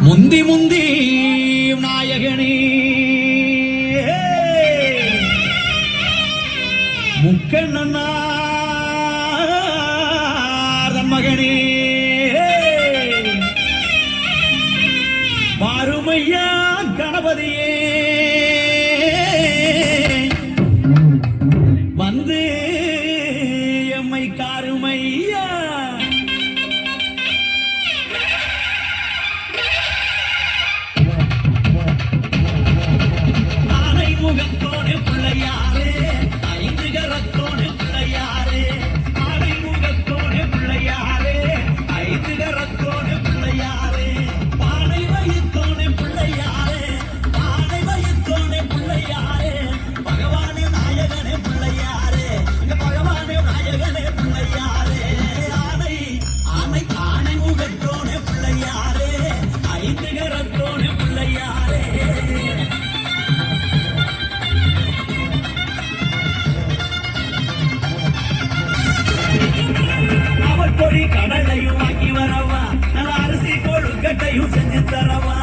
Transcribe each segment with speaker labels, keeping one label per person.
Speaker 1: முந்தி முந்தி நாயகனே. முக்கண்ணனார் கொழுக்கட்டையும் செஞ்சு தரவா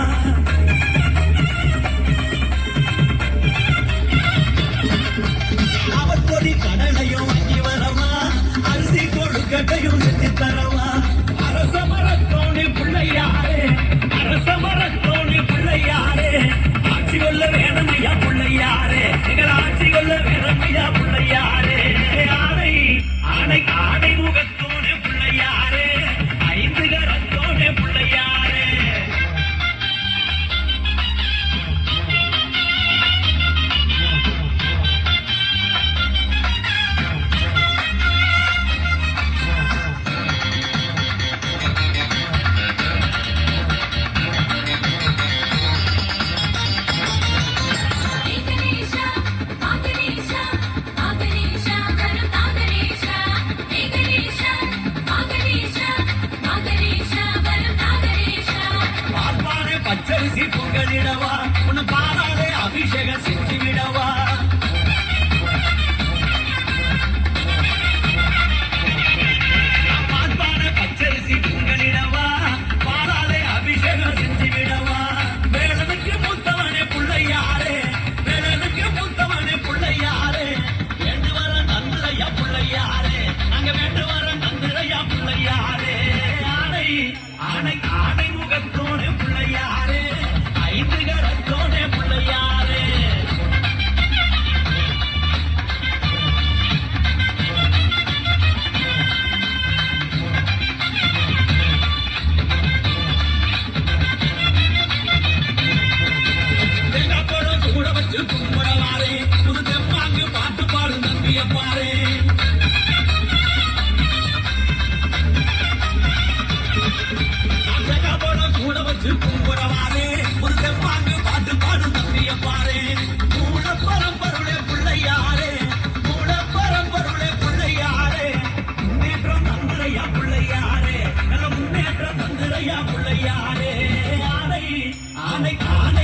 Speaker 1: ஆனை ஆனை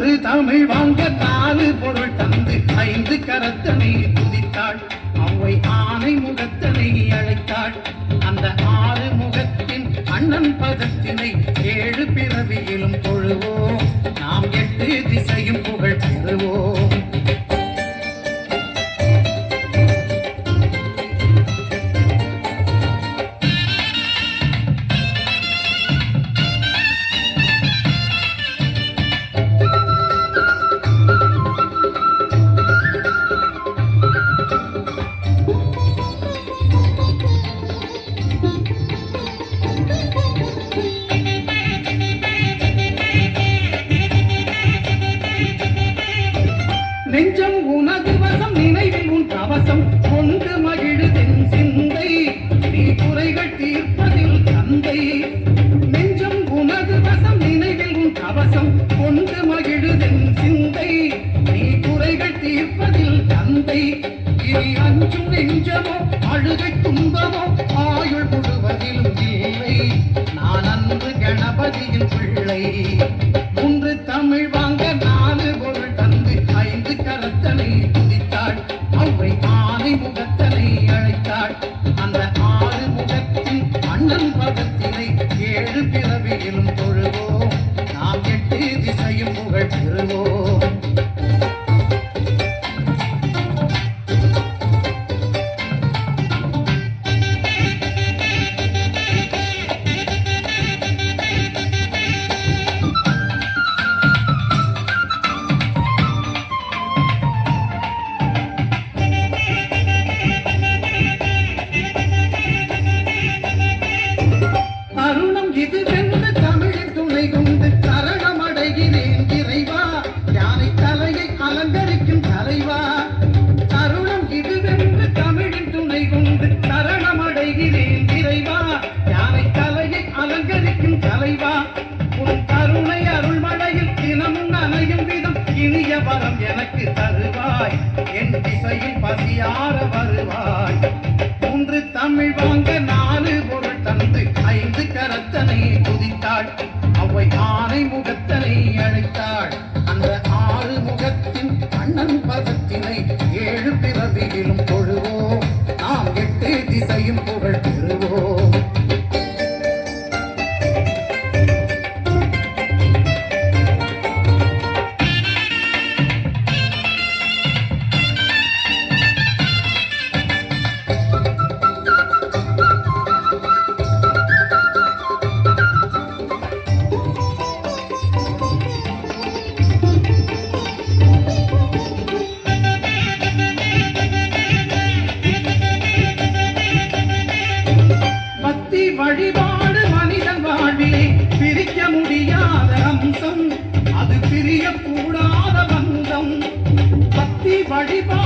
Speaker 2: ஒன்று தமிழ் வாங்க நாலு பொருள் தந்து ஐந்து கரத்தனை துதித்தாள் அவை ஆனை முகத்தனை அழைத்தாள். அந்த ஆறு முகத்தின் அண்ணன் பதத்தினை ஏழு பிறவியிலும் தொழுவோம். நாம் எட்டு திசையும் புகழ் பெறுவோம். கொண்டு மகிழுதென் சிந்தை நீ குறைகள் தீர்ப்பதில் தந்தை. இனி அஞ்சும் நெஞ்சமோ அழுகை துன்பமோ ஆயுள் முழுவதிலும் இல்லை. நான் அன்று கணபதியின் பிள்ளை. சரணமடைகிறேன் இறைவா. யானை தலையை அலங்கரிக்கும் தலைவா. தருணம் இது தமிழின் துணை கொண்டு சரணமடைகிறேன் இறைவா. யானை தலையை அலங்கரிக்கும் தலைவா. உன் கருணை அருள்மழையில் தினமும் நனையும் விதம் இனிய வரம் எனக்கு தருவாய். என் திசையில் பசியார வருவாய். மூன்று தமிழ் வாங்க அவை ஆனை முகத்தனை அழைத்தாள். அந்த ஆறு முகத்தின் அண்ணன் பதத்தினை ஏழு பிறவியிலும் தொழுவோம். நாம் எட்டு திசையும் புகழ்
Speaker 3: Party, party.